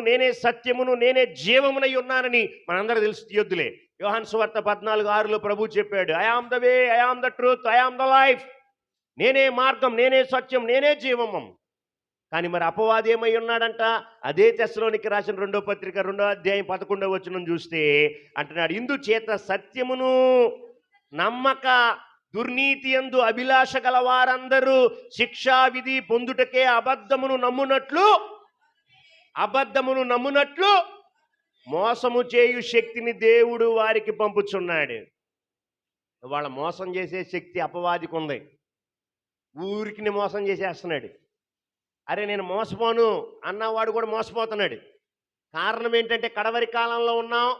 నేనే సత్యమును నేనే జీవమునై ఉన్నానని మనందరూ తెలుసు తీయొద్దులే యోహాన్ సువార్త పద్నాలుగు ఆరులో ప్రభు చెప్పాడు I am the way I am the truth I am the life నేనే మార్గం నేనే సత్యం నేనే జీవమం. కానీ మరి అపవాది ఏమై ఉన్నాడంట? అదే తెశలోనికి రాసిన రెండో పత్రిక రెండో అధ్యాయం పదకొండో వచ్చిన చూస్తే అంటున్నాడు ఇందు చేత సత్యమును నమ్మక దుర్నీతి ఎందు అభిలాష గల వారందరూ శిక్షా విధి పొందుటకే అబద్ధమును నమ్మునట్లు అబద్ధమును నమ్మునట్లు మోసము చేయు శక్తిని దేవుడు వారికి పంపుచున్నాడు. వాళ్ళ మోసం చేసే శక్తి అపవాదికి ఉంది. ఊరికి మోసం చేసేస్తున్నాడు. అరే నేను మోసపోను అన్నవాడు కూడా మోసపోతున్నాడు. కారణం ఏంటంటే కడవరి కాలంలో ఉన్నాం.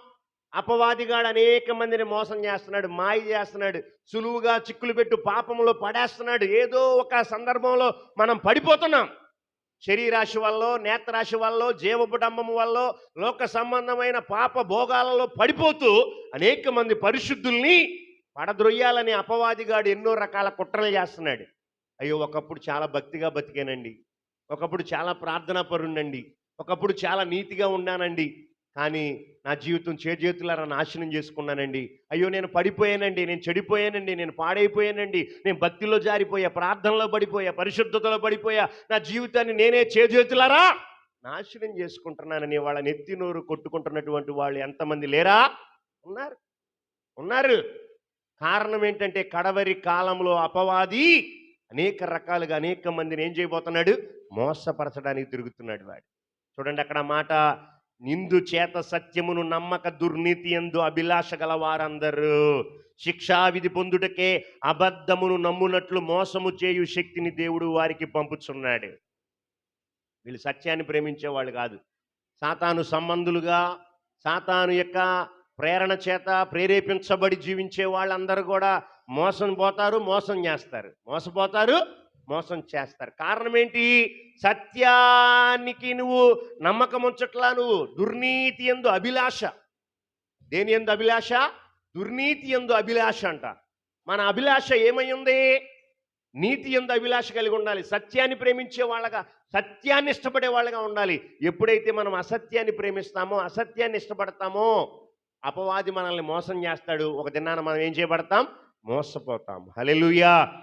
అపవాదిగాడు అనేక మందిని మోసం చేస్తున్నాడు మాయ చేస్తున్నాడు సులువుగా చిక్కులు పెట్టు పాపంలో పడేస్తున్నాడు. ఏదో ఒక సందర్భంలో మనం పడిపోతున్నాం. శరీరాశి వల్ల నేత్రాశి వల్ల జీవపుడంబము వల్ల లోక సంబంధమైన పాప భోగాలలో పడిపోతూ అనేక మంది పరిశుద్ధుల్ని పడద్రొయ్యాలని అపవాదిగాడు ఎన్నో రకాల కుట్రలు చేస్తున్నాడు. అయ్యో ఒకప్పుడు చాలా భక్తిగా బతికానండి. ఒకప్పుడు చాలా ప్రార్థనా పరుండండి ఒకప్పుడు చాలా నీతిగా ఉన్నానండి. కానీ నా జీవితం చేజేతులారా నాశనం చేసుకున్నానండి. అయ్యో నేను పడిపోయానండి నేను చెడిపోయానండి నేను పాడైపోయానండి నేను భక్తిలో జారిపోయా ప్రార్థనలో పడిపోయా పరిశుద్ధతలో పడిపోయా నా జీవితాన్ని నేనే చేజేతులారా నాశనం చేసుకుంటున్నానని వాళ్ళ నెత్తి నోరు కొట్టుకుంటున్నటువంటి వాళ్ళు ఎంతమంది లేరా? ఉన్నారు. ఉన్నారు. కారణం ఏంటంటే కడవరి కాలంలో అపవాది అనేక రకాలుగా అనేక మందిని ఏం చేయబోతున్నాడు? మోసపరచడానికి తిరుగుతున్నాడు వాడు. చూడండి అక్కడ మాట నిందు చేత సత్యమును నమ్మక దుర్నీతి ఎందు అభిలాష గల వారందరూ శిక్షావిధి పొందుటకే అబద్ధమును నమ్మునట్లు మోసము చేయు శక్తిని దేవుడు వారికి పంపుచున్నాడు. వీళ్ళు సత్యాన్ని ప్రేమించే వాళ్ళు కాదు. సాతాను సంబంధులుగా సాతాను యొక్క ప్రేరణ చేత ప్రేరేపించబడి జీవించే వాళ్ళందరూ కూడా మోసం పోతారు మోసం చేస్తారు. మోసపోతారు మోసం చేస్తారు. కారణం ఏంటి సత్యానికి నువ్వు నమ్మకం ఉంచట్లా నువ్వు దుర్నీతి ఎందు అభిలాష. దేని ఎందు అభిలాష? దుర్నీతి ఎందు అభిలాష అంట. మన అభిలాష ఏమై ఉంది నీతి ఎందు అభిలాష కలిగి ఉండాలి. సత్యాన్ని ప్రేమించే వాళ్ళగా సత్యాన్ని ఇష్టపడే వాళ్ళగా ఉండాలి. ఎప్పుడైతే మనం అసత్యాన్ని ప్రేమిస్తామో అసత్యాన్ని ఇష్టపడతామో అపవాది మనల్ని మోసం చేస్తాడు. ఒక దినాన మనం ఏం చేయబడతాం? మోసపోతాం. హలెలుయా